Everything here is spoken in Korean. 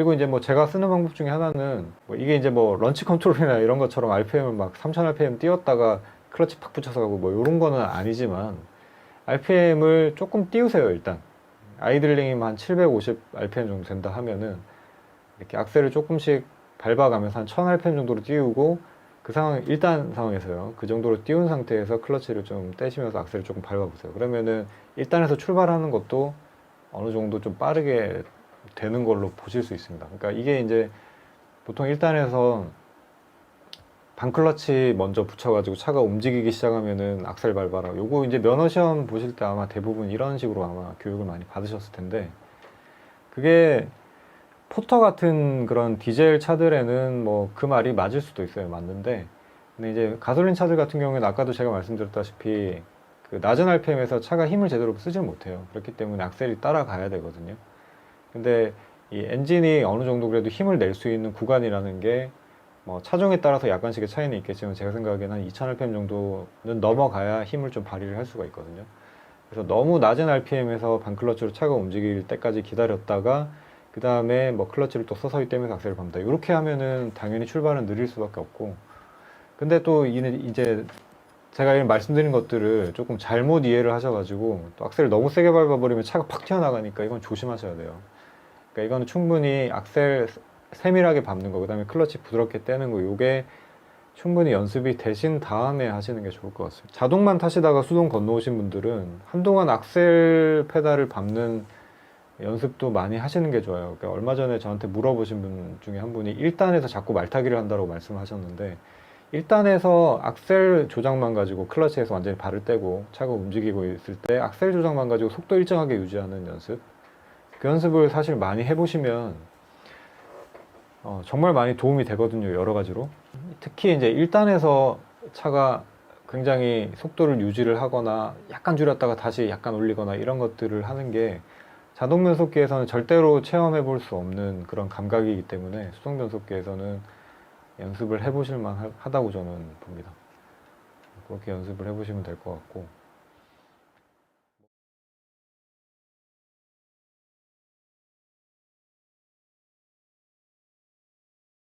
그리고 이제 뭐 제가 쓰는 방법 중에 하나는 뭐 이게 이제 뭐 런치 컨트롤이나 이런 것처럼 RPM을 막 3000 RPM 띄웠다가 클러치 팍 붙여서 가고 뭐 이런 거는 아니지만 RPM을 조금 띄우세요 일단. 아이들링이면 한 750 RPM 정도 된다 하면은 이렇게 악셀을 조금씩 밟아가면서 한 1000 RPM 정도로 띄우고 그 상황 일단 상황에서요. 그 정도로 띄운 상태에서 클러치를 좀 떼시면서 악셀을 조금 밟아보세요. 그러면은 일단에서 출발하는 것도 어느 정도 좀 빠르게 되는 걸로 보실 수 있습니다 그러니까 이게 이제 보통 일단에서 반클러치 먼저 붙여가지고 차가 움직이기 시작하면은 악셀 밟아라. 요거 이제 면허 시험 보실 때 아마 대부분 이런 식으로 아마 교육을 많이 받으셨을 텐데 그게 포터 같은 그런 디젤 차들에는 뭐 그 말이 맞을 수도 있어요. 맞는데 근데 이제 가솔린 차들 같은 경우에는 아까도 제가 말씀드렸다시피 그 낮은 RPM에서 차가 힘을 제대로 쓰질 못해요. 그렇기 때문에 악셀이 따라가야 되거든요. 근데 이 엔진이 어느 정도 그래도 힘을 낼 수 있는 구간이라는 게 뭐 차종에 따라서 약간씩의 차이는 있겠지만 제가 생각에는 한 2000 rpm 정도는 넘어가야 힘을 좀 발휘를 할 수가 있거든요. 그래서 너무 낮은 RPM에서 반클러치로 차가 움직일 때까지 기다렸다가 그 다음에 뭐 클러치를 또 서서히 떼면서 악셀을 밟는다. 이렇게 하면은 당연히 출발은 느릴 수밖에 없고. 근데 또 이제 제가 말씀드린 것들을 조금 잘못 이해를 하셔가지고 또 악셀을 너무 세게 밟아버리면 차가 팍 튀어나가니까 이건 조심하셔야 돼요. 그러니까 이거는 충분히 악셀 세밀하게 밟는 거, 그 다음에 클러치 부드럽게 떼는 거, 요게 충분히 연습이 되신 다음에 하시는 게 좋을 것 같습니다. 자동만 타시다가 수동 건너오신 분들은 한동안 악셀 페달을 밟는 연습도 많이 하시는 게 좋아요. 그러니까 얼마 전에 저한테 물어보신 분 중에 한 분이 1단에서 자꾸 말타기를 한다고 말씀하셨는데 1단에서 악셀 조작만 가지고 클러치에서 완전히 발을 떼고 차가 움직이고 있을 때 악셀 조작만 가지고 속도 일정하게 유지하는 연습 그 연습을 사실 많이 해보시면 어, 정말 많이 도움이 되거든요, 여러 가지로. 특히 이제 1단에서 차가 굉장히 속도를 유지를 하거나 약간 줄였다가 다시 약간 올리거나 이런 것들을 하는 게 자동 변속기에서는 절대로 체험해 볼 수 없는 그런 감각이기 때문에 수동 변속기에서는 연습을 해 보실 만 하다고 저는 봅니다. 그렇게 연습을 해 보시면 될 것 같고